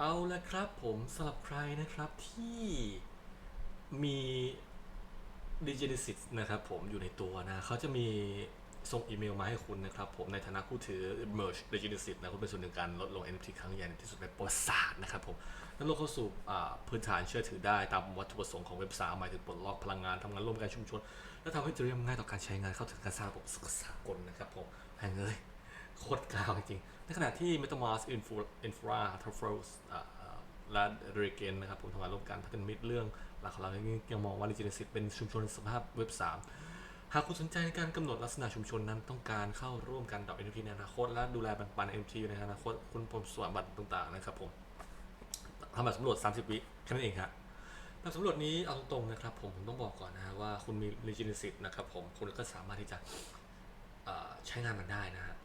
เอาละครับผมสำหรับใครนะครับที่มี d i g e n e s i s นะครับผมอยู่ในตัวนะเขาจะมีส่งอีเมลมาให้คุณนะครับผมในฐานะผู้ถือ merge d i g e n e s i s นะคุณเป็นส่วนหนึ่งการลดลง NFT ครั้งใหญ่ในที่สุดในประวัติศาสตร์นะครับผมแล้วลกเข้าสู่พื้นฐานเชื่อถือได้ตามวัตถุประสงค์ของเว็บ3หมายถึงปลดล็อกพลังงานทำงานร่วมกันชุมชน และทำให้เทเรียมง่ายต่อการใช้งานเข้าถึงการสร้างระบบสากลนะครับผมแพงเลย โคตรกาวจริง ในขณะที่ MetaMask Infra Infra t r u f f l e s และ r e g e n นะครับผมทำงานร่วมกันพัฒนามิตรเรื่องหลักของเรายังยังมองว่า Regenesis เป็นชุมชนสภาพเว็บ 3 หากคุณสนใจในการกำหนดลักษณะชุมชนนั้นต้องการเข้าร่วมกันดอก NFT ในอนาคต และดูแลแบ่งปัน NFT ในอนาคต คุณผมสวมบัตรต่างๆนะครับผมทำแบบสำรวจ 30 วิแค่นั้นเองครับแบบสำรวจนี้เอาตรงๆนะครับผมผมต้องบอกก่อนนะว่าคุณมี Regenesis นะครับผมคุณก็สามารถที่จะใช้งานมันได้นะฮะ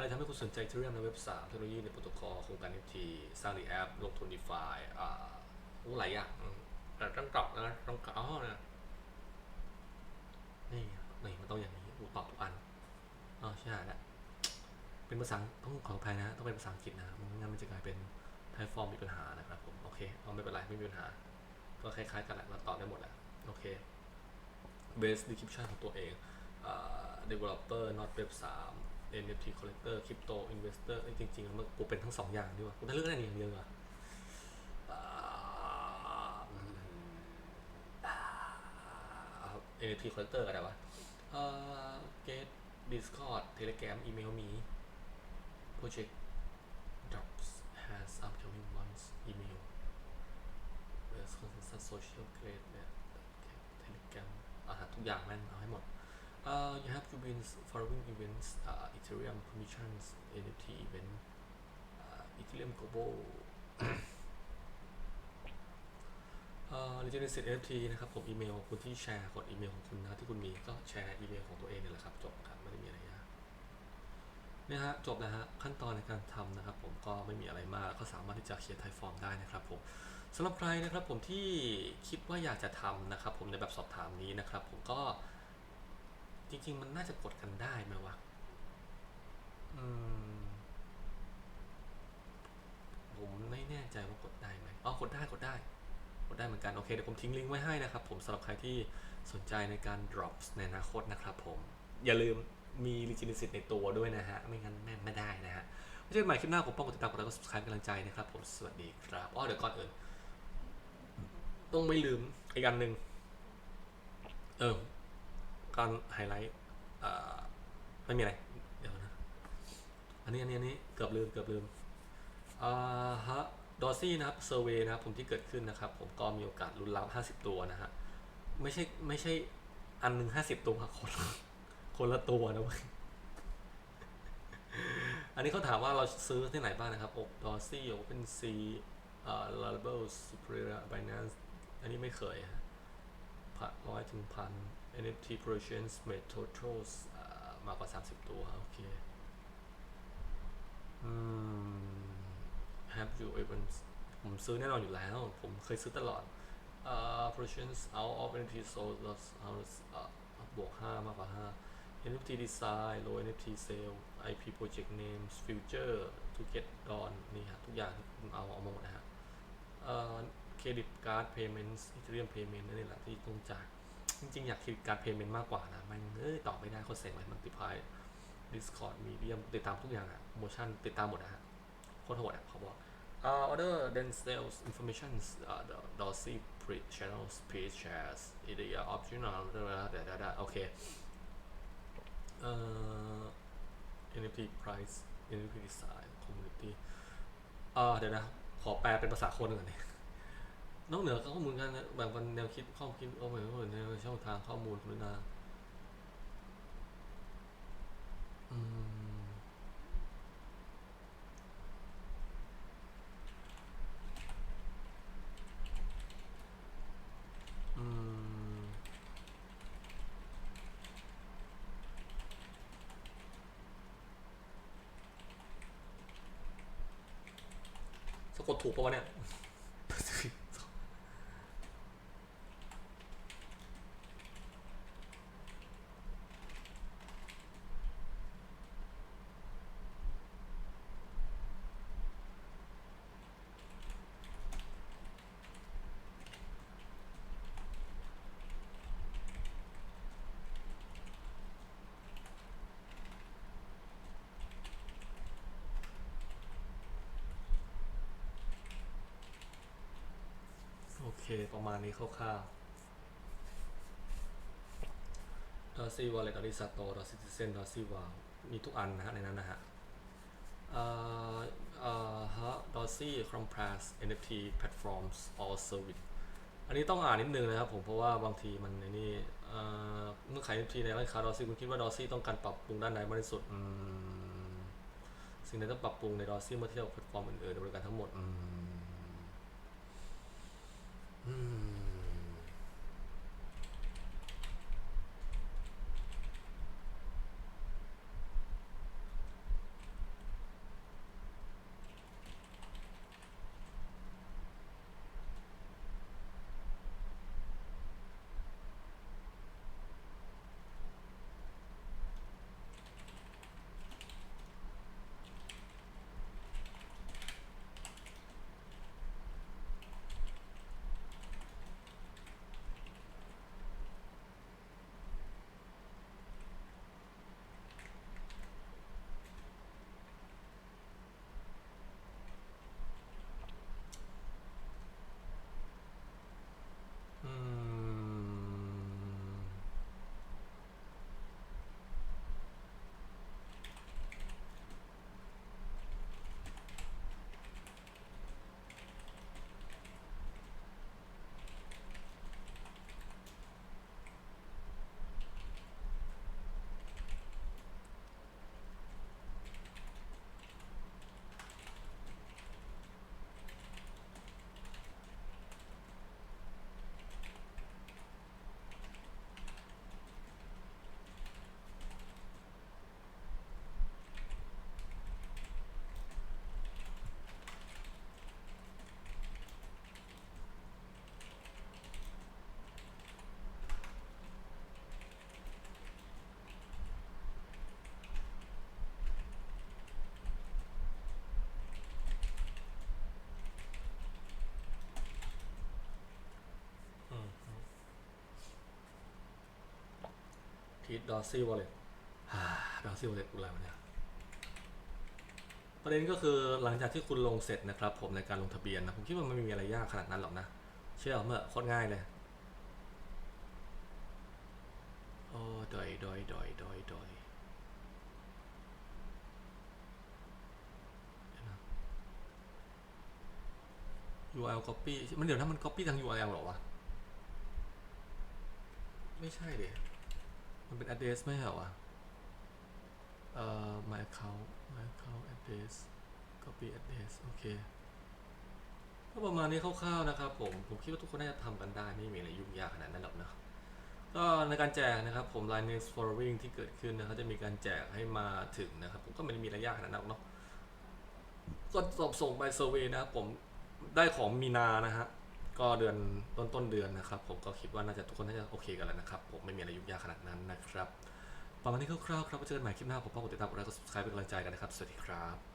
อะไรทำให้คุณสนใจเทเรียมในเว็บ 3 เทคโนโลยีในโปรโตคอลโครงการ NFT สร้างดีแอปลงทุนดีฟายอ่าโอ้หลายอย่างแต่ต้องตอบนะต้องตอบอ๋อนะนี่นี่มันต้องอย่างนี้อูตอบทุกอันอ๋อใช่แล้วเป็นภาษาต้องขออภัยนะ ต้องเป็นภาษาอังกฤษนะไม่งั้นมันจะกลายเป็นไทฟอร์มมีปัญหานะครับผม โอเคเอาไม่เป็นไรไม่มีปัญหา ก็คล้ายๆกันแหละเราตอบได้หมดแหละโอเค base description ของตัวเองอ่า developer not web 3 NFT collector crypto investor เอ้ยจริงๆแล้วมันกูเป็นทั้งสองอย่างดีกว่ากูได้เลือกอะไรอย่างเดียวอะอ่าอืมอ่า NFT collector ก็ได้วะเอ่อ get discord telegram email me project drops has upcoming months email there's consensus social grade เนี่ย telegram อ่าทุกอย่างแม่งเอาให้หมด Uh, you have to be in following events, uh, Ethereum permissions, NFT event, uh, Ethereum Global เอ่อ Regenesis NFT นะครับผมอีเมลคุณที่แชร์กดอีเมลของคุณนะที่คุณมีก็แชร์อีเมลของตัวเองนี่แหละครับจบครับไม่ได้มีอะไรยากเนี่ยฮะจบแล้วฮะขั้นตอนในการทำนะครับ ผมก็ไม่มีอะไรมากก็สามารถที่จะเขียนไทฟอร์มได้นะครับผมสำหรับใครนะครับผมที่คิดว่าอยากจะทำนะครับ ผมในแบบสอบถามนี้นะครับ ผมก็ จริง ๆ มันน่าจะกดกันได้ไหมวะอืมผมไม่แน่ใจว่ากดได้ไหมอ๋อกดได้กดได้ กดได้เหมือนกัน โอเค เดี๋ยวผมทิ้งลิงก์ไว้ให้นะครับ ผมสำหรับใครที่สนใจในการ drops ในอนาคตนะครับผม อย่าลืมมี Regenesis ในตัวด้วยนะฮะ ไม่งั้นแม่งไม่ได้นะฮะไม่ใช่ใหม่คลิปหน้าผมป้องกดติดตามกดไลค์กด subscribe เป็นกำลังใจนะครับ ผม สวัสดีครับ อ๋อ เดี๋ยวก่อนอื่น ต้องไม่ลืมอีกอันหนึ่งเออ การไฮไลท์ไม่มีอะไร เดี๋ยวนะ อันนี้อันนี้อันนี้เกือบลืมเกือบลืมอ่าฮะดอซี่นะครับเซอร์เวยนะครับผมที่เกิดขึ้นนะครับ ผมก็มีโอกาสลุ้นรับห้าสิบตัวนะฮะไม่ใช่ไม่ใช่อันหนึ่งห้าสิบตัวคนคนละตัวนะเว้ยอันนี้เขาถามว่าเราซื้อที่ไหนบ้างนะครับอกดอซี่โอเป็นซีอ่าลาเบลซูเปอร์ไบแนนซ์อันนี้ไม่เคยฮะพันร้อยถึงพัน NFT projections made totals อ่ามากกว่า 30 ตัว โอเคอืม have you ever ผมซื้อแน่นอนอยู่แล้ว ผมเคยซื้อตลอดอ่า projections out of NFT sold loss house อ่าบวก 5 มากกว่า 5 NFT design low NFT sale IP project names future to get done นี่ฮะ ทุกอย่างที่ผมเอาเอามาหมดนะฮะเครดิตการ์ดเพย์เมนต์อีเทเรียมเพย์เมนต์นั่นแหละที่ต้องจ่าย จริงๆ อยากครดิตการเพย์เมนต์มากกว่านะ มันเอ้ยตอบไม่ได้เขาเซ็งไว้มันติพาย Discord Medium ติดตามทุกอย่างอะโมชั่นติดตามหมดนะฮะโคตรโหดอะเขาบอก uh, order then sales information uh, the Dorsey pre channels page shares it is optional เดี๋ยวได้โอเคเอ่อ NFT price NFT design community เอ่อเดี๋ยวนะ ขอแปลเป็นภาษาคนก่อนเนี่ย นอกเหนือข้อมูลการแบ่งปันแนวคิดข้อคิดเอาไว้ในช่องทางข้อมูลกรุณาอืมอืมสะกดถูกปะวะเนี่ย ประมาณนี้คร่าวๆดอซี่วอลเล็ตดอซี่ซาโตดอซี่ซิเซนดอซี่วามีทุกอันนะฮะในนั้นนะฮะเอ่อเฮะดอซี่คอมเพรส NFT platforms or service อันนี้ต้องอ่านนิดนึงนะครับผมเพราะว่าบางทีมันในนี่เมื่อขาย NFT ในร้านค้าดอซี่คุณคิดว่าดอซี่ต้องการปรับปรุงด้านไหนมากที่สุดสิ่งใดต้องปรับปรุงในดอซี่เมื่อเทียบกับแพลตฟอร์มอื่นๆในบริการทั้งหมด อื พีทดอซี่วอลเล็ตดอซี่วอลเล็ตอะไรวะเนี่ยประเด็นก็คือหลังจากที่คุณลงเสร็จนะครับผมในการลงทะเบียนนะ ผมคิดว่ามันไม่มีอะไรยากขนาดนั้นหรอกนะ เชื่อผมเมื่อะโคตรง่ายเลย โอ้ดอยดอยดอยดอยดอยยวนะ URL copy มันเดี๋ยวนะมัน copy ทาง URL หรอวะ ไม่ใช่เดย มันเป็น address ไม่เหรอวะเอ่อ my account my account address copy address โอเคก็ประมาณนี้คร่าวๆนะครับผม ผมคิดว่าทุกคนน่าจะทำกันได้ ไม่มีอะไรยุ่งยากขนาดนั้นหรอกนะก็ในการแจกนะครับผม Line Next Following ที่เกิดขึ้นนะครับจะมีการแจกให้มาถึงนะครับ ผมก็ไม่ได้มีอะไรยากขนาดนั้นเนาะก็สอบส่งไปเซอร์เวยนะครับผมได้ของมีนานะฮะ ก็เดือนต้นต้นๆเดือนนะครับ ผมก็คิดว่าน่าจะทุกคนน่าจะโอเคกันแล้วนะครับ ผมไม่มีอะไรยุ่งยากขนาดนั้นนะครับประมาณนี้คร่าวๆครับไว้เจอกันใหม่คลิปหน้าผมป้ากดติดตามกดไลค์กด subscribe เป็นกำลังใจกันนะครับ สวัสดีครับ